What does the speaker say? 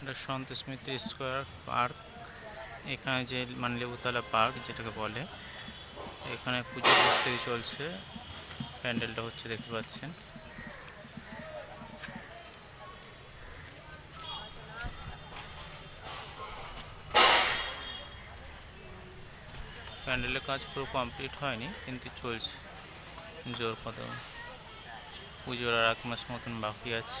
এটা সন্ত স্মৃতি স্কোয়ার পার্ক। এখানে যে মানে লেবুতলা পার্ক যেটাকে বলে, এখানে পুজো প্রস্তুতি চলছে। প্যান্ডেলটা হচ্ছে দেখতে পাচ্ছেন। প্যান্ডেলের কাজ পুরো কমপ্লিট হয়নি, কিন্তু চলছে। জোর কদম। পুজোর আর এক মাস মতন বাকি আছে।